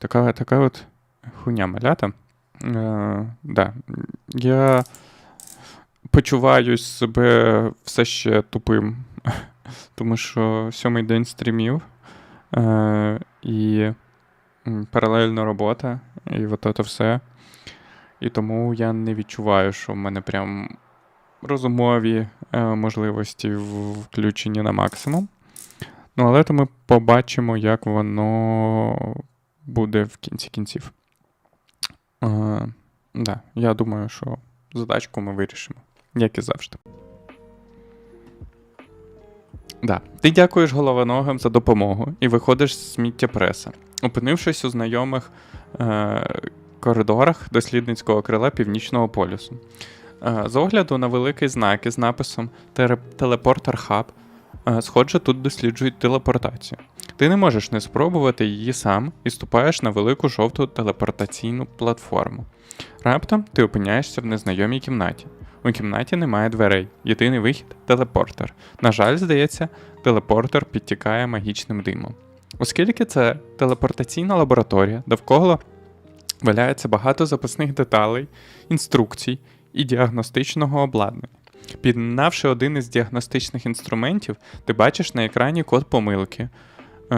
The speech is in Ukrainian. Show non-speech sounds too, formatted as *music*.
така, така от хуйня малята. Е, да. Я почуваю себе все ще тупим, *laughs* тому що сьомий день стрімів е, і паралельно робота, і от це все. І тому я не відчуваю, що в мене прям розумові е, можливості включені на максимум. Ну, але то ми побачимо, як воно буде в кінці кінців. Е, да, я думаю, що задачку ми вирішимо, як і завжди. Да. Ти дякуєш головоногам за допомогу і виходиш з сміттєпреса, опинившись у знайомих е, коридорах дослідницького крила Північного полюсу. Е, з огляду на великий знак із написом Телепортер Хаб, е, схоже, тут досліджують телепортацію. Ти не можеш не спробувати її сам і ступаєш на велику жовту телепортаційну платформу. Раптом ти опиняєшся в незнайомій кімнаті. У кімнаті немає дверей. Єдиний вихід телепортер. На жаль, здається, телепортер підтікає магічним димом. Оскільки це телепортаційна лабораторія, довкола валяється багато запасних деталей, інструкцій і діагностичного обладнання. Піднавши один із діагностичних інструментів, ти бачиш на екрані код помилки. Е,